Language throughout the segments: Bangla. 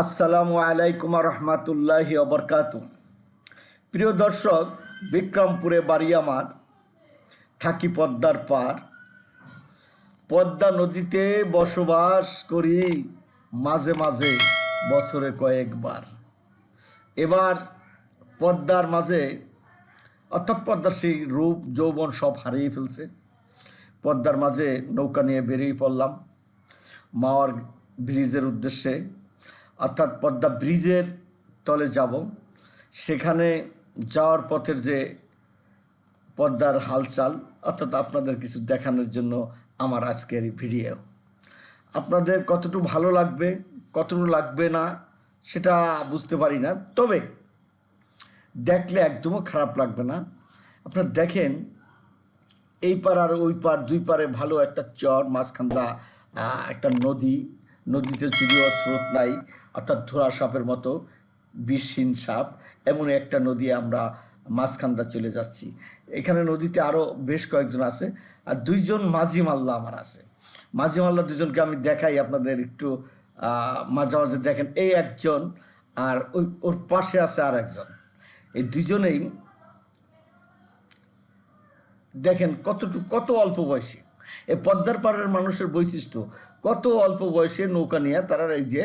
আসসালামু আলাইকুম রহমাতুল্লাহি অবরকাত প্রিয় দর্শক, বিক্রমপুরে বাড়ি আমার থাকি পদ্মার পার পদ্মা নদীতে বসবাস করি মাঝে মাঝে, বছরে কয়েকবার। এবার পদ্মার মাঝে অর্থাৎ পদ্মার সেই রূপ, যৌবন সব হারিয়ে ফেলছে। পদ্মার মাঝে নৌকা নিয়ে বেরিয়ে পড়লাম। মাওয়ার ব্রিজের উদ্দেশ্যে অর্থাৎ পদ্মা ব্রিজের তলে যাব। সেখানে যাওয়ার পথের যে পদ্মার হালচাল, অর্থাৎ আপনাদের কিছু দেখানোর জন্য আমার আজকের এই ভিডিও আপনাদের কতটুকু ভালো লাগবে, কতটুকু লাগবে না, সেটা বুঝতে পারি না। তবে দেখলে একদমও খারাপ লাগবে না। আপনারা দেখেন, এই পার আর ওই পার দুই পারে ভালো একটা চর, মাঝখানটা একটা নদী নদীতে যদিও স্রোত নাই, অর্থাৎ ধোরা সাপের মতো বিষহীন সাপ এমন একটা নদী আমরা মাঝখানটা চলে যাচ্ছি। এখানে নদীতে আরও বেশ কয়েকজন আছে, আর দুইজন মাঝি মাল্লা আমার আছে। মাঝি মাল্লা দুজনকে আমি দেখাই আপনাদের একটু মাঝে মাঝে দেখেন, এই একজন আর ওই, ওর পাশে আছে আর একজন এই দুজনেই দেখেন কতটুকু, কত অল্প বয়সী। এই পদ্মার পাড়ের মানুষের বৈশিষ্ট্য, কত অল্প বয়সে নৌকা নিয়ে তারা এই যে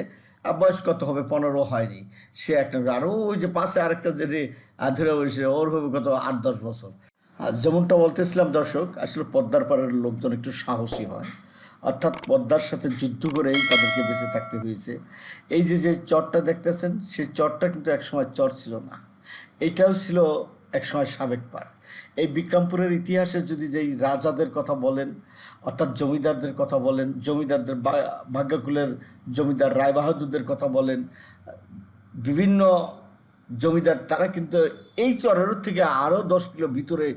বয়স কত হবে? পনেরো হয়নি। সে একটা আরও ওই যে পাশে আরেকটা যে ধরে বসে, ওর হবে কত? আট, দশ বছর। আর যেমনটা বলতেছিলাম দর্শক, আসলে পদ্মার পাড়ের লোকজন একটু সাহসী হয়। অর্থাৎ পদ্মার সাথে যুদ্ধ করেই তাদেরকে বেঁচে থাকতে হয়েছে। এই যে যে চরটা দেখতেছেন, সেই চরটা কিন্তু একসময় চর ছিল না। এটাও ছিল একসময় সাবেক পাড়। এই বিক্রমপুরের ইতিহাসে যদি যেই রাজাদের কথা বলেন অর্থাৎ জমিদারদের কথা বলেন, জমিদারদের ভাগ্যকুলের জমিদার রায়বাহাদুরদের কথা বলেন, বিভিন্ন জমিদার তারা কিন্তু এই চরের থেকে আরও দশ কিলো ভিতরে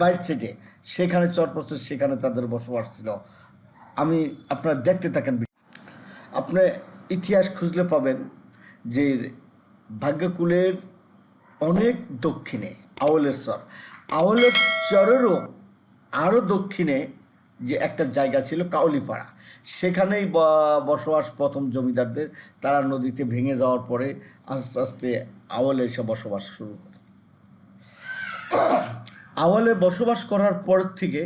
বাইর থেকে সেখানে চর পড়ছে সেখানে তাদের বসবাস ছিল। আমি আপনারা দেখতে থাকেন। আপনি ইতিহাস খুঁজলে পাবেন যে ভাগ্যকুলের অনেক দক্ষিণে আওলের চর। আওলের চরেরও আরও দক্ষিণে যে একটা জায়গা ছিল কাউলিপাড়া। সেখানেই বসবাস প্রথম জমিদারদের। তারা নদীতে ভেঙে যাওয়ার পরে আস্তে আস্তে আওলে এসে বসবাস শুরু করে। আওয়ালে বসবাস করার পর থেকে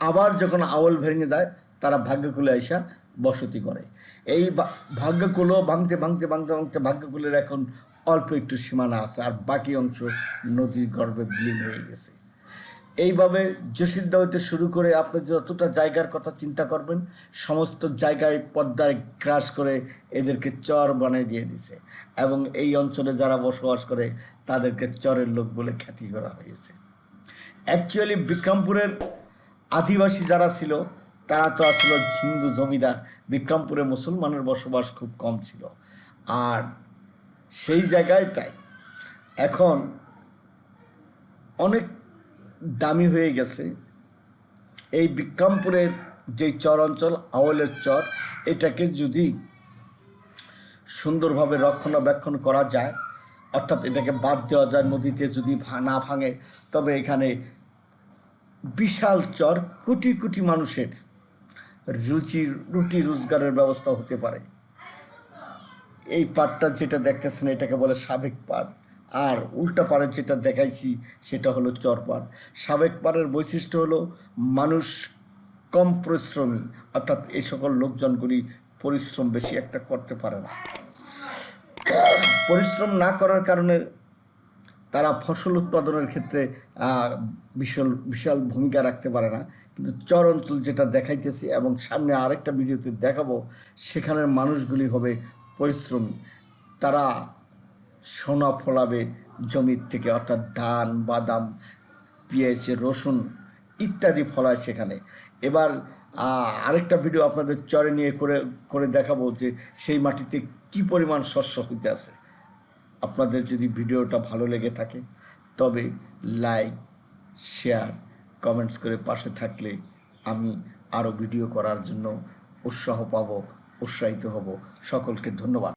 আবার যখন আওয়াল ভেঙে যায়, তারা ভাগ্যকুলে এসে বসতি করে। এই ভাগ্যকুলও ভাঙতে ভাঙতে ভাঙতে ভাঙতে ভাগ্যকুলের এখন অল্প একটু সীমানা আছে, আর বাকি অংশ নদীর গর্ভে বিলীন হয়ে গেছে। এইভাবে জসিদ্ধা হইতে শুরু করে আপনি যতটা জায়গার কথা চিন্তা করবেন, সমস্ত জায়গায় পদ্মায় গ্রাস করে এদেরকে চর বানিয়ে দিয়ে দিছে এবং এই অঞ্চলে যারা বসবাস করে, তাদেরকে চরের লোক বলে খ্যাতি করা হয়েছে। অ্যাকচুয়ালি বিক্রমপুরের আদিবাসী যারা ছিল, তারা তো আসলে হিন্দু জমিদার। বিক্রমপুরে মুসলমানের বসবাস খুব কম ছিল। আর সেই জায়গাটাই এখন অনেক দামি হয়ে গেছে। এই বিক্রমপুরের যে চর অঞ্চল আওয়ালের চর, এটাকে যদি সুন্দরভাবে রক্ষণাবেক্ষণ করা যায়, অর্থাৎ এটাকে বাদ দেওয়া যায়, নদীতে যদি না ভাঙে, তবে এখানে বিশাল চর, কোটি কোটি মানুষের রুচি, রুটি রোজগারের ব্যবস্থা হতে পারে। এই পাটটা যেটা দেখতেছেন, এটাকে বলে সাবেক পাট আর উল্টা পাড়ের যেটা দেখাইছি, সেটা হলো চর পাড় সাবেক পাড়ের বৈশিষ্ট্য হলো মানুষ কম পরিশ্রমী, অর্থাৎ এই সকল লোকজনগুলি পরিশ্রম বেশি একটা করতে পারে না। পরিশ্রম না করার কারণে তারা ফসল উৎপাদনের ক্ষেত্রে বিশাল বিশাল ভূমিকা রাখতে পারে না। কিন্তু চর অঞ্চল যেটা দেখাইতেছি এবং সামনে আরেকটা ভিডিওতে দেখাবো, সেখানের মানুষগুলি হবে পরিশ্রমী। তারা সোনা ফলাবে জমির থেকে, অর্থাৎ ধান, বাদাম, পেঁয়াজ, রসুন ইত্যাদি ফলায় সেখানে। এবার আরেকটা ভিডিও আপনাদের চরে নিয়ে করে করে দেখাবো যে সেই মাটিতে কি পরিমাণ শস্য হইতে আছে। আপনাদের যদি ভিডিওটা ভালো লেগে থাকে, তবে লাইক শেয়ার কমেন্টস করে পাশে থাকলে আমি আরও ভিডিও করার জন্য উৎসাহ পাবো, উৎসাহিত হব। সকলকে ধন্যবাদ।